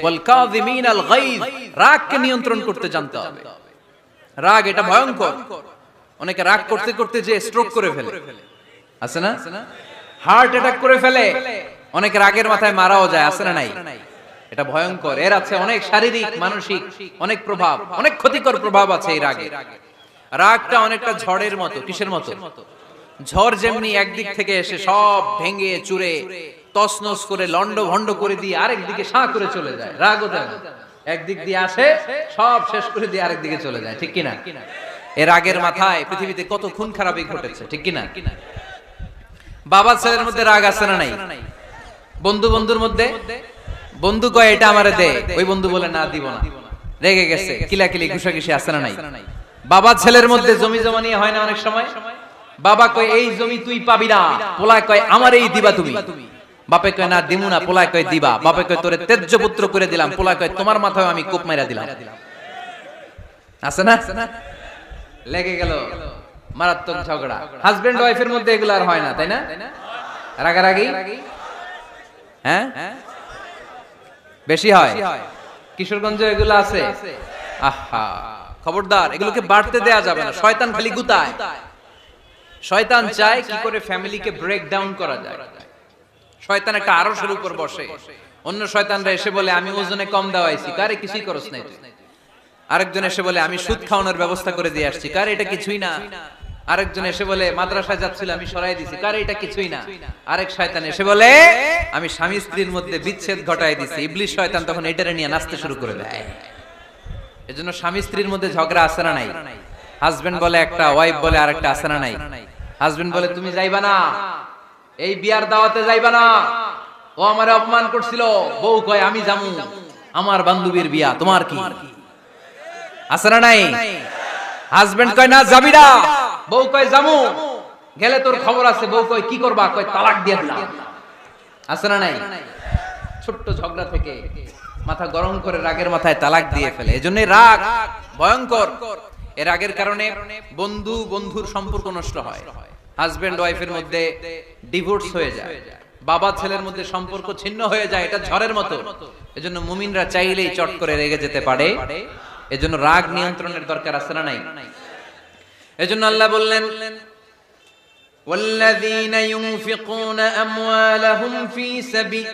ওয়াল কাযিমিন নিয়ন্ত্রণ করতে জানতে হবে। রাগ এটা ভয়ঙ্কর। অনেকে রাগ করতে করতে যে স্ট্রোক করে ফেলে। আছে না? হার্ট অ্যাটাক করে ফেলে। অনেকে রাগের মাথায় মারাও যায়, আছে না নাই? এটা ভয়ঙ্কর। এর আছে অনেক শারীরিক, মানসিক, অনেক প্রভাব, অনেক ক্ষতিকর প্রভাব আছে এই রাগে। রাগটা অনেকটা ঝড়ের মতো, কিসের মতো? ঝড় যেমনি একদিক থেকে এসে সব ভেঙে, চুরে তছনছ করে লন্ড ভন্ড করে দিয়ে আরেক দিকে সাঁ করে চলে যায়। তেমন একদিক দিয়ে আসে, সব শেষ করে দিয়ে আরেক দিকে চলে যায়। ঠিক কিনা? এর আগের মাথায় পৃথিবীতে কত খুন খারাপই ঘটেছে, ঠিক কিনা? বাবা ছেলের মধ্যে রাগ আছে না নাই? বন্ধু বন্ধুর মধ্যে? বন্ধু কয়, এটা আমারে দে। ওই বন্ধু বলে, না, দিব না। রেগে গেছে, কিলাকিলি, ঘুষাঘুষি আছে না নাই? বাবা ছেলের মধ্যে জমি জমা নিয়ে হয় না অনেক সময়? বাবা কয়, এই জমি তুই পাবি না। পোলায় কয় আমার এই দিবা তুমি। বাপে কয়, না, দিমু না, পোলায় কয়, দিবা। বাপে কয়, তোরে তেজ্য পুত্র করে দিলাম। পোলায় কয়, তোমার মাথায় আমি কোপ মাইরা দিলাম। আছে না? লেগে গেল মারাত্মক ঝগড়া। হাজবেন্ড ওয়াইফের মধ্যে এগুলো আর হয় না, তাই না? রাগারাগি? হ্যাঁ? বেশি হয়? কিশোরগঞ্জ এগুলো আছে? আহা, খবরদার, এগুলোকে বাড়তে দেয়া যাবে না। শয়তান খালি গুতায়। শয়তান চায় কি করে ফ্যামিলিকে ব্রেক ডাউন করা যায়। শয়তান একটা আরশের উপর বসে। অন্য শয়তানরা এসে বলে, আমি ওজনে কম দেওয়াইছি। কারে, কিছুই করস নাই আরেকজন এসে বলে, আমি সুদ খাওয়ানোর ব্যবস্থা করে দিয়ে আসছি। কার, এটা কিছুই না। আরেকজন এসে বলে, মাদ্রাসায় যাচ্ছিল, আমি সরাই দিছি। কার, এটা কিছুই না। আরেক শয়তান এসে বলে, আমি স্বামী স্ত্রীর মধ্যে বিচ্ছেদ ঘটাই দিছি। ইবলিশ শয়তান তখন এটারে নিয়ে নাচতে শুরু করে দেয়। এজন্য স্বামী স্ত্রীর মধ্যে ঝগড়া আসে না নাই? হাজবেন্ড বলে একটা ওয়াইফ বলে আরেকটা আসে না নাই? হাজবেন্ড বলে, তুমি যাইবা না। এই বিয়ার দাওয়াতে যাইবা না। ও আমারে অপমান করছিল। বউ কয়, আমি জামু আমার বান্ধবীর বিয়া, তোমার কি? আছে না নাই? হাজবেন্ড কয়, না, যাবি না। বউ কয় জামু গেলে তোর খবর আছে। বউ কয়, কি করবা? কয়, তালাক দিয়ে দিলাম। আছে না নাই? ছোট্ট ঝগড়া থেকে মাথা গরম করে রাগের মাথায় তালাক দিয়ে ফেলে। এজন্য রাগ ভয়ঙ্কর। এর রাগের কারণে বন্ধু বন্ধুর সম্পর্ক নষ্ট হয়। হাজবেন্ড ওয়াইফের মধ্যে ডিভোর্স হয়ে যায়। বাবা ছেলের মধ্যে সম্পর্ক ছিন্ন হয়ে যায় এটা ঝড়ের মতো। এজন্য মুমিনরা চাইলেই চট করে রেগে যেতে পারে। এজন্য রাগ নিয়ন্ত্রণের দরকার আছে না নাই? এজন্য আল্লাহ বললেন والذين ينفقون أموالهم في سبيل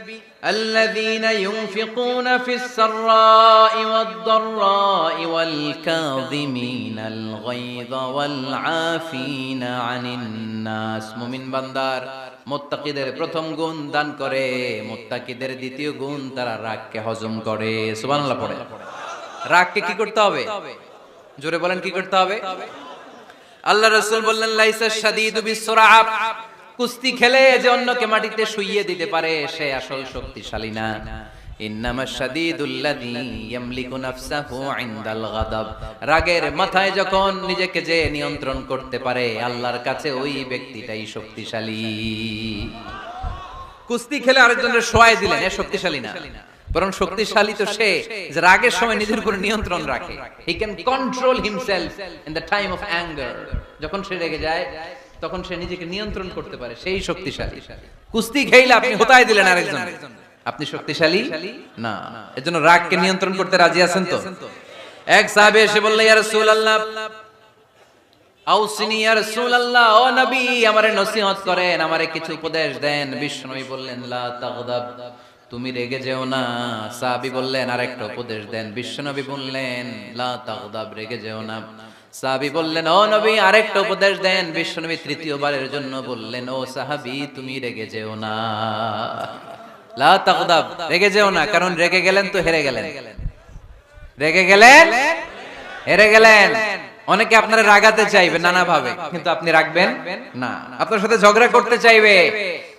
الذين ينفقون في السراء والضراء والكاظمين الغيظ والعافين عن الناس মুমিন বান্দার মুত্তাকিদের প্রথম গুণ দান করে মুত্তাকিদের দ্বিতীয় গুণ তারা রাগকে হজম করে সুবহানাল্লাহ পড়ে রাগকে কি করতে হবে জোরে বলেন কি করতে হবে আল্লাহ রাসূল বললেন, লাইসা শাদীদু বিসরাআ কুস্তি খেলে যে অন্যকে মাটিতে শুইয়ে দিতে পারে, সে আসল শক্তিশালী না। রাগের মাথায় যখন নিজেকে যে নিয়ন্ত্রণ করতে পারে, আল্লাহর কাছে ওই ব্যক্তিটাই শক্তিশালী। কুস্তি খেলে আরেকজনের শোয়াই দিলেন, এ শক্তিশালী না। বরং শক্তিশালী তো সে, যে রাগের সময় নিজের উপর নিয়ন্ত্রণ রাখে। He can control himself in the time of anger যখন সে রেগে যায়, তখন সে নিজেকে নিয়ন্ত্রণ করতে পারে, সেই শক্তিশালী। কুস্তি খেইলে আপনি হোতায় দিলেন আরেকজন। আপনি শক্তিশালী? না। এজন্য রাগকে নিয়ন্ত্রণ করতে রাজি আছেন তো? এক সাহাবে এসে বললে, ইয়া রাসূলুল্লাহ, আউসিনি, ইয়া রাসূলুল্লাহ, ও নবী, আমারে নসিহত করেন, আমারে কিছু উপদেশ দেন। বিশ্বনবী বললেন, লা তাগদাব। তুমি রেগে যেও না। সাহাবী বললেন, আরেকটা উপদেশ দেন। বিশ্বনবী বললেন, লা রেগে যেও না। সাহাবী বললেন, ও নবী, আরেকটা উপদেশ দেন। বিশ্বনবী তৃতীয়বারের জন্য বললেন, ও সাহাবী, তুমি রেগে যেও না। লা রেগে যেও না, কারণ রেগে গেলেন তো হেরে গেলেন। রেগে গেলেন? হেরে গেলেন। অনেকে আপনারা রাগাতে চাইবে নানা ভাবে কিন্তু আপনি রাখবেন না। আপনার সাথে ঝগড়া করতে চাইবে,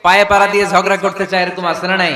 পায়ে পাড়া দিয়ে ঝগড়া করতে চায়, এরকম আছে না নাই?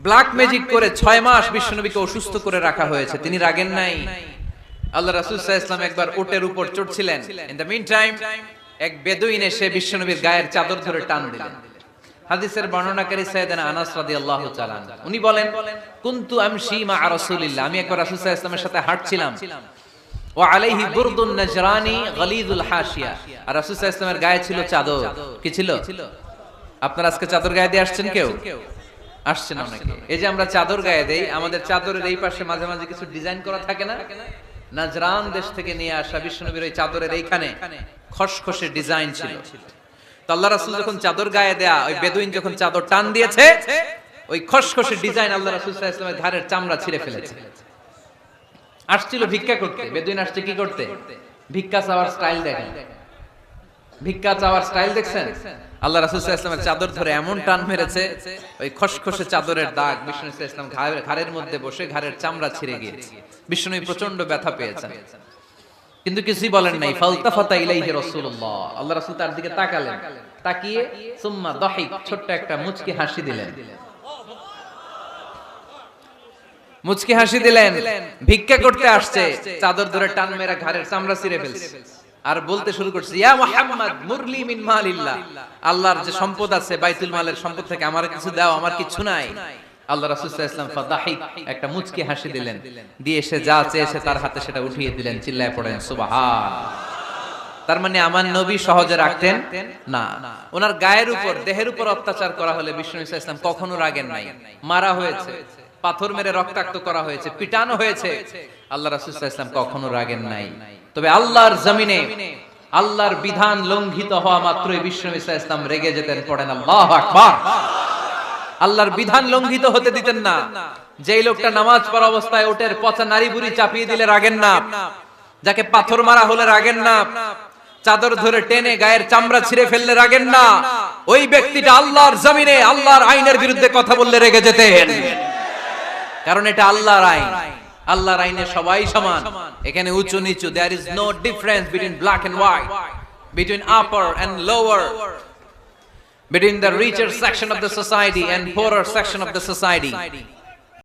ব্ল্যাক ম্যাজিক করে ছয় মাস বিশ্বনবীকে অসুস্থ করে রাখা হয়েছে। তিনি রাগেন নাই। আল্লাহ রাসূল ওয়াসাল্লাম একবার উটের উপর চড়ছিলেন। ইন দ্য মিন টাইম এক বেদুইন এসে বিশ্বনবীর গায়ের চাদর ধরে টান দিলেন। হাদিসের বর্ণনাকারী আনাস। উনি বলেন আমি একবার সাথে হাঁটছিলাম। ও আলাইহি বুরদুন নাজরানি গলিদুল হাশিয়া। আর গায়ে ছিল চাদর। কি ছিল? আপনারা আজকে চাদর গায়ে দিয়ে আসছেন কেউ? আসছেন অনেকে। এই যে আমরা চাদর গায়ে দেই আমাদের চাদরের এই পাশে মাঝে মাঝে কিছু ডিজাইন করা থাকে না? নাজরান দেশ থেকে নিয়ে আসা বিষ্ণুনবীর ওই চাদরের এইখানে খসখসে ডিজাইন ছিল। তো আল্লাহ রাসূল যখন চাদর গায়ে দেয়া ওই বেদুইন যখন চাদর টান দিয়েছে ওই খসখসে ডিজাইন আল্লাহ রাসূল আলাইহি ঘাড়ের চামড়া ছিঁড়ে ফেলেছে। আসছিল ভিক্ষা করতে। বেদুইন আসছে কি করতে? ভিক্ষা চাওয়ার স্টাইল দেখেন। ভিক্ষা চাওয়ার স্টাইল দেখছেন। আল্লাহ রাসূল সাল্লাল্লাহু চাদর ধরে এমন টান মেরেছে, ওই খসখসে চাদরের দাগ বিষ্ণু আলাইহি ঘাড়ের মধ্যে বসে ঘাড়ের চামড়া ছিঁড়ে গিয়েছে। বিষ্ণু প্রচণ্ড ব্যথা পেয়েছেন। কিন্তু কিছুই বলেন নাই, ফালতাফাতা ইলাইহি রাসূলুল্লাহ। আল্লাহ রাসূল তার দিকে তাকালেন, তাকিয়ে, সুম্মা দাহিক, ছোট্ট একটা মুচকি হাসি দিলেন। মুচকি হাসি দিলেন, ভিক্ষা করতে আসছে, চাদর ধরে টান মেরা ঘাড়ের চামড়া ছিঁড়ে ফেলছে। আর বলতে শুরু করছে, ইয়া মুহাম্মদ, মুরলি মিন মালিল্লাহ। আল্লাহর যে সম্পদ আছে, বাইতুল মালের সম্পদ থেকে আমার কিছু দাও, আমার কিছু নাই। আল্লাহ রাসূল সাল্লাল্লাহু আলাইহি ফাদাহিক একটা মুচকি হাসি দিলেন। দিয়ে সে যা চেয়েছে তার হাতে সেটা উঠিয়ে দিলেন, চিল্লায় পড়েন সুবহান। তার মানে আমার নবী সহজে রাখতেন? না। ওনার গায়ের উপর, দেহের উপর অত্যাচার করা হলে বিষ্ণু ইসা ইসলাম কখনো রাগেন নাই। মারা হয়েছে। পাথর মেরে রক্তাক্ত করা হয়েছে, পিটানো হয়েছে। আল্লাহ রাসূল সাল্লাল্লাহু কখনো রাগেন নাই। তবে আল্লাহর জমিনে, আল্লাহর বিধান লঙ্ঘিত হওয়া মাত্রই বিষ্ণু ইসা ইসলাম রেগে যেতেন, পড়েন আল্লাহু আকবার। আল্লাহর বিধান লঙ্ঘিত হতে দিতেন না। যেই লোকটা নামাজ পড়া অবস্থায় ওটের পচা নারী বুড়ি চাপিয়ে দিলে রাগেন না। যাকে পাথর মারা হলে রাগেন না। চাদর ধরে টেনে গায়ের চামড়া ছিঁড়ে ফেললে রাগেন না। ওই ব্যক্তিটা আল্লাহর জমিনে, আল্লাহর আইনের বিরুদ্ধে কথা বললে রেগে যেতেন। কারণ এটা আল্লাহর আইন। আল্লাহর আইনে সবাই সমান। এখানে উঁচু নিচু there is no difference between black and white between upper and lower between the richer section of the society and poorer section of the society.